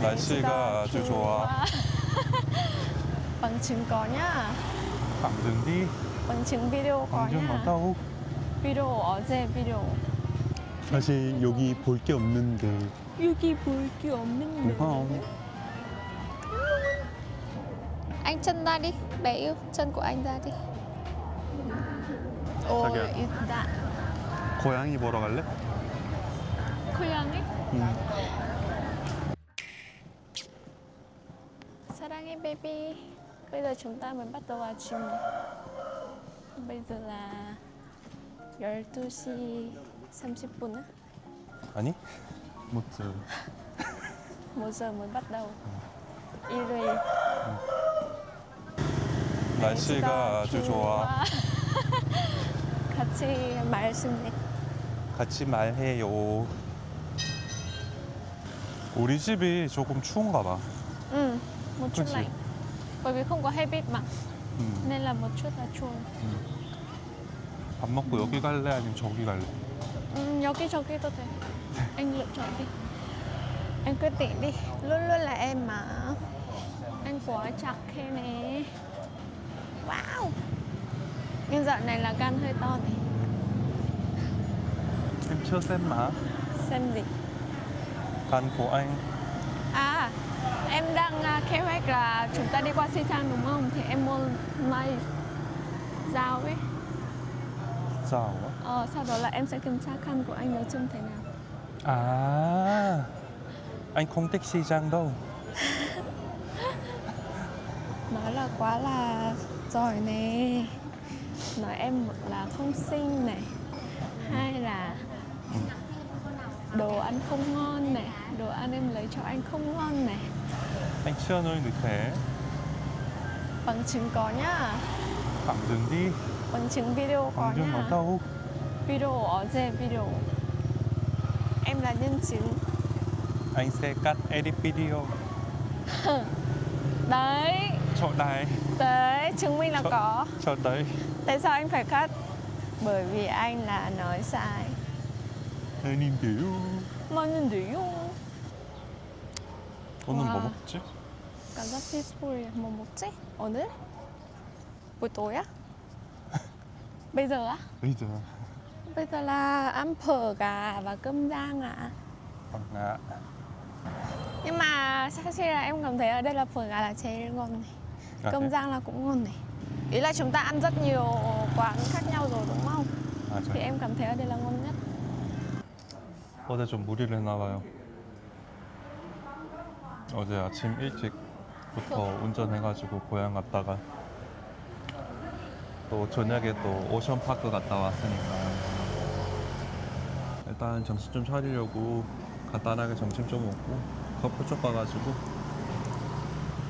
날씨가 아주 좋아. 방금 đi bằng chứng video có 방금 nhá 왔다고 video 어제 video 사실 여기 볼 게 없는데 여기 볼 게 없는데 고마워 anh chân ra đi bé yêu chân của anh ra đi ôi 자기야. 이다 고양이 보러 갈래? 고양이 응 사랑해 baby bây giờ chúng ta mới bắt đầu vào gym bây giờ là 12시 30분 á 아니? 못들 1 giờ mới bắt đầu 일요일 날씨가 아주 좋아 같이 말씀해 같이 말해요 우리 집이 조금 추운가 봐 ừ một chút Kutsi. lạnh bởi vì không có hay bít mà 음. nên là một chút là chua 밥 먹고 여기 갈래 아니면 저기 갈래? ừ, 여기 저기 tôi thấy anh lựa chọn đi anh quyết định đi luôn luôn là em mà anh quá chặt thế nè wow nhưng dạo này là gan hơi to này em chưa xem mà xem gì gan của anh à em đang à, kế hoạch là chúng ta đi qua Sĩ Trang đúng không? Thì em mua may dao ấy. Sao á? ờ, sau đó là em sẽ kiểm tra khăn của anh ở trông thế nào. À Anh không thích răng đâu. Nói là quá là giỏi nè. Nói em một là không xinh này. Hai là đồ ăn không ngon này. Đồ ăn em lấy cho anh không ngon này Anh chưa nuôi được thế bằng chứng có nhá Bằng đừng đi bằng chứng video có Bằng đừng ở nhá đâu video 어제 video em là nhân chứng Anh sẽ cắt edit video đấy Chỗ này đấy chứng minh là Chỗ- có Chỗ đấy tại sao anh phải cắt bởi vì anh là nói sai Anh hiểu 맞는데요 오늘 와. 뭐 먹지? cảm giác peaceful một một chứ 오늘 buổi tối á bây giờ á Bây giờ bây giờ là ăn phở gà và cơm rang ạ Bằng ngã nhưng mà sashi là em cảm thấy ở đây là phở gà là chế ngon này À, cơm thế? rang là cũng ngon này ý là chúng ta ăn rất nhiều quán khác nhau rồi đúng không 맞아 thì em cảm thấy ở đây là ngon nhất 어제 좀 무리를 했나봐요 어제 아침 일찍 부터 운전해가지고 고향 갔다가 또 저녁에 또 오션파크 갔다 왔으니까 일단 정신 좀 차리려고 간단하게 점심 좀 먹고 커피숍 가가지고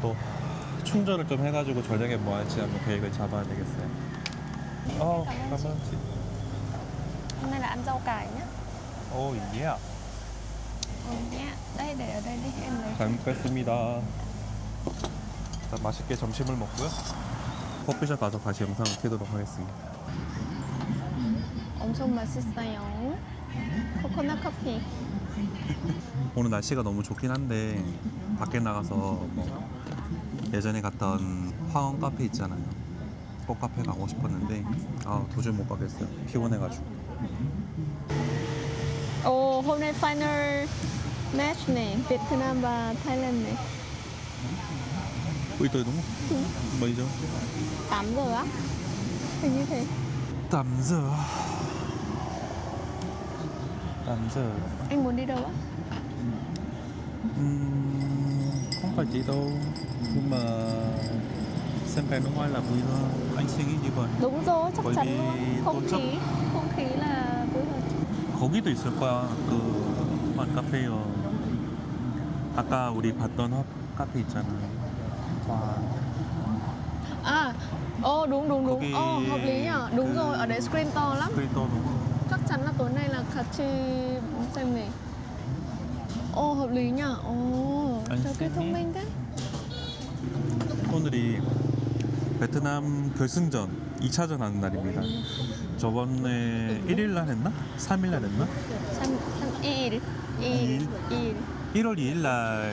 또 충전을 좀 해가지고 저녁에 뭐 할지 한번 계획을 잡아야 되겠어요. 어, nay là ăn rau cải nhá 오, 예. ừ, nhá đây để ở đây đi em lấy 잘 먹겠습니다. 일단 맛있게 점심을 먹고요. 커피숍 가서 다시 영상을 켜도록 하겠습니다. 엄청 맛있어요 코코넛 커피 오늘 날씨가 너무 좋긴 한데 밖에 나가서 뭐 예전에 갔던 화원 카페 있잖아요. 꼭 카페 가고 싶었는데 아 도저히 못 가겠어요. 피곤해가지고. Match này, Việt Nam và Thailand này Ui tôi đúng Mấy giờ? 8 giờ á Hình như thế 8 giờ 8 giờ Anh muốn đi đâu á? Ừm, không phải chị đâu nhưng mà xem phim nước ngoài là vui hơn anh suy nghĩ như vậy Đúng rồi, chắc Bởi chắn vì luôn Không tổ chức- khí, không khí là vui hơn 거기도 있을 거야 그한 카페요 아까 우리 봤던 헛 카페 있잖아 와 À, ồ đúng đúng đúng cái- Ồ, hợp lý nhở Đúng rồi, ở đấy screen to lắm 그리도 Chắc chắn là tối nay là 같이 xem này Ồ, hợp lý nhở Ồ, cái xem thông minh thế 오늘이 베트남 결승전 2차전 하는 날입니다 저번에 1일 날 했나? 3일 날 했나? Xem, xem Il Il Il. Il 1월 2일 날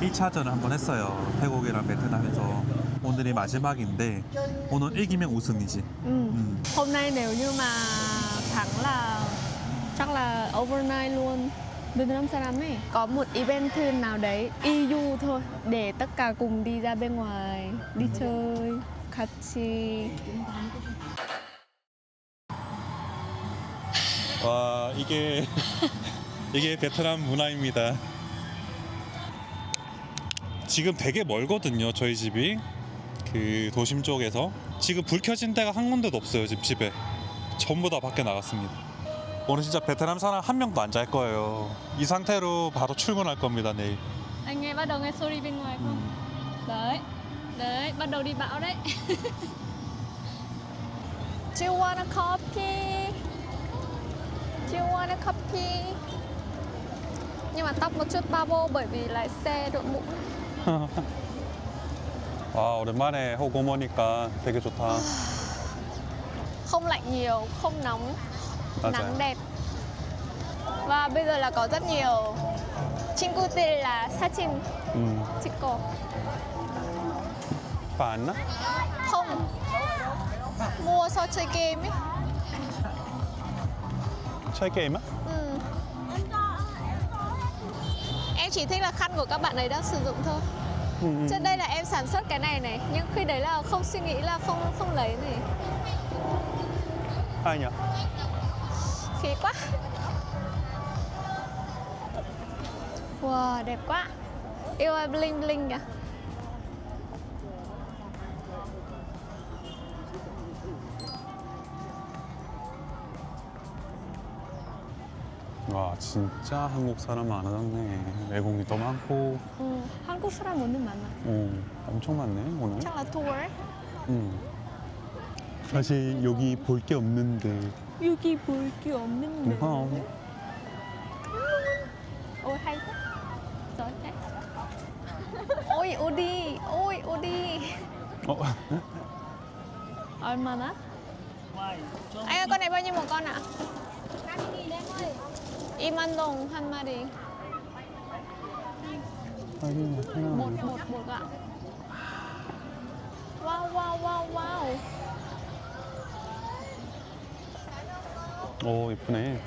1차전을 한번 했어요. 태국이랑 베트남에서 오늘이 마지막인데 오늘 이기면 우승이지. Ừ. 음. Hôm nay nếu như mà thắng là chắc là overnight luôn. Bên Nam Saram ấy có một event thuyền nào đấy EU thôi để tất cả cùng đi ra bên ngoài đi chơi 같이 와 이게 이게 베트남 문화입니다. 지금 되게 멀거든요 저희 집이 그 도심 쪽에서 지금 불 켜진 데가 한 군데도 없어요 집 집에 전부 다 밖에 나갔습니다. 오늘 진짜 베트남 사람 한 명도 안 잘 거예요. 이 상태로 바로 출근할 겁니다 내일. Anh nghe bắt đầu nghe sorry bên ngoài không? Đấy, đấy, bắt đầu đi bão đấy. Do you want a coffee? Do you want a coffee? Nhưng mà tóc một chút babo bởi vì lái xe đội mũ. 와 오랜만에 호고 오니까 되게 좋다. Không lạnh nhiều, không nóng, 맞아요. nắng đẹp. Và bây giờ là có rất nhiều 친구들 là 사진 음, 찍고 안 나? không mua so chơi game ấy. chơi 게임아? chỉ thích là khăn của các bạn ấy đang sử dụng thôi. Ừ. đây là em sản xuất cái này này nhưng khi đấy là không suy nghĩ là không không lấy này. Ai nhỉ? Phí quá. Wow đẹp quá. Yêu ai bling bling kìa. 와 진짜 한국 사람 많아졌네. 외국인도 많고, Ừ, 한국 사람 오늘 많아. 어, 엄청 많네 오늘. tour ấy. 음. 사실 여기 볼 게 없는데. 여기 볼 게 없는데. 어. Ôi hay quá. Giỏi thế. Ôi Odi, ôi Odi. 어, 얼마나? Anh ơi con này bao nhiêu một con ạ? 2만 đồng 한 마리. một một một ạ wow wow wow wow 오 이쁘네.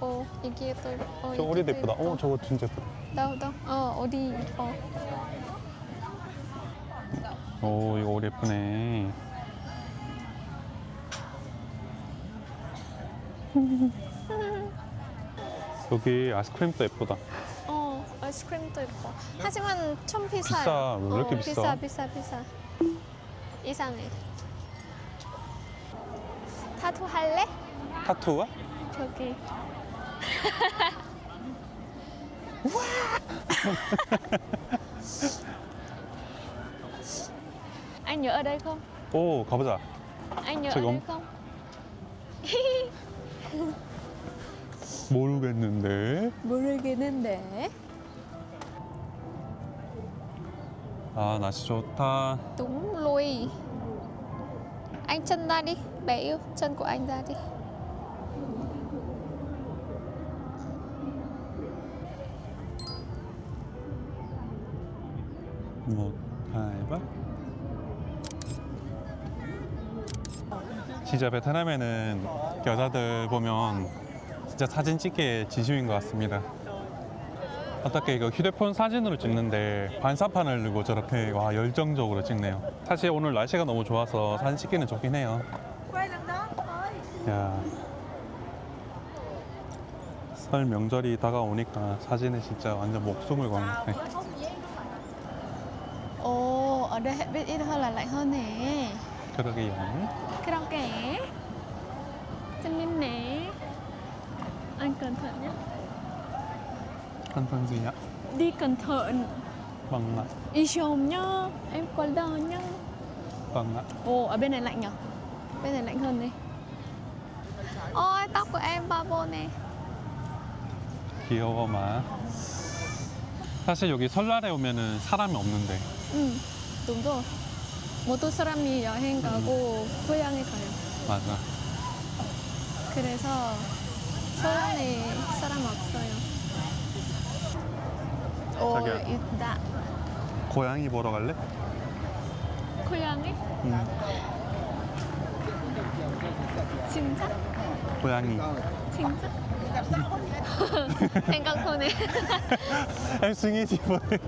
오 이게 또 어, 저 오리도 예쁘다. 예뻐. 어 저거 진짜 예쁘다. đâu 어 어디 이뻐 오 이거 오리 예쁘네. 여기 아이스크림도 예쁘다. 어 아이스크림도 예뻐 하지만 좀 비싸요 비싸. 왜 이렇게 어, 비싸? 비싸 비싸 비싸 이상해 타투 할래? 타투가? 저기 anh nhớ ở đây không? 오 가보자. anh nhớ 저기 ở đây 엄- không? 모르겠는데. 모르겠는데 아 날씨 좋다. đúng lùi anh chân ra đi bé yêu chân của anh ra đi 뭐 가위 진짜 베트남에는 여자들 보면 진짜 사진 찍기에 진심인 것 같습니다. 어떻게 이거 휴대폰 사진으로 찍는데 반사판을 들고 저렇게 와 열정적으로 찍네요. 사실 오늘 날씨가 너무 좋아서 사진 찍기는 좋긴 해요. 야. 설 명절이 다가오니까 사진에 진짜 완전 목숨을 것 같아. ồ ở đây biết ít hơn là lạnh hơn nè 그러게요. karaoke chân em nè anh cẩn thận nhé Cẩn thận gì ạ? đi cẩn thận Vâng ạ, y chồm nhá em có đờ nhá vâng ạ. ồ ở bên này lạnh nhở bên này lạnh hơn đi ôi tóc của em babo nè 귀여워 마. 사실 여기 설날에 오면은 사람이 없는데 응 đúng rồi 모두 사람이 여행 가고 고향에 가요 맞아. 그래서 서울에 사람 없어요 오, 자기야. 있다. 고양이 보러 갈래? 고양이? 응. 진짜? 고양이. 진짜? 생각보네. em suy nghĩ chị với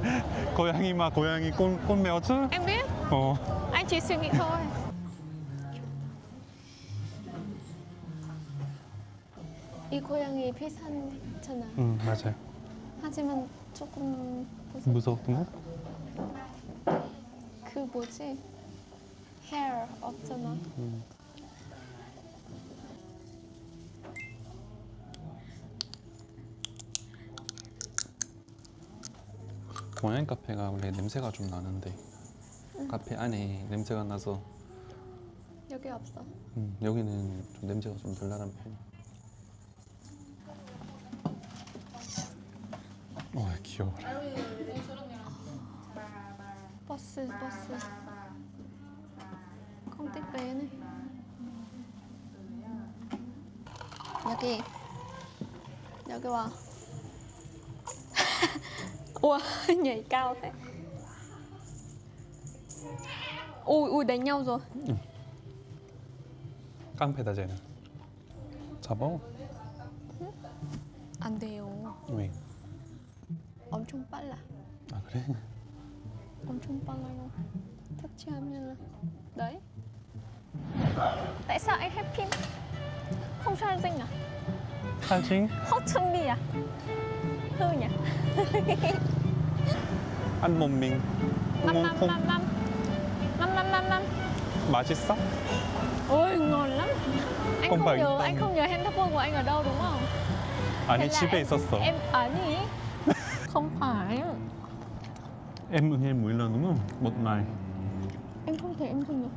고양이 mà 고양이 con con mèo chứ em biết, 어 anh chỉ suy nghĩ thôi. 이 고양이 비싼잖아. 응 맞아요 하지만 조금 무섭. 무서웠던 거? 그 뭐지? hair 없잖아. 음. 고양이 카페가 원래 냄새가 좀 나는데 카페 안에 냄새가 나서 여기 없어. 음, 여기는 좀 냄새가 좀 덜 나는 편이야 어 귀여워라 버스 버스. này. 여기 여기 와. Ủa nhảy cao thế. Ui ui đánh nhau rồi. 깡패다 쟤는 잡아 안 돼요. 왜? 엄청 빨라. 아 그래? 엄청 빨라요. 터치하면 đấy. Tại sao anh hết pin? Không cho anh dinh à? 사진? Hot chân đi à? Hư nhỉ? 안 몸밍 Măm măm 콩 măm măm. Măm măm măm măm. 맛있어? Ôi ngon lắm. Anh Không không, phải nhớ, tâm. anh không nhớ handphone của anh ở đâu đúng không? 아니 Thế là 집에 em, 있었어 Em ở nhỉ? không phải. em nghe mỗi lần đúng không? một ngày Em không thể em không nhớ.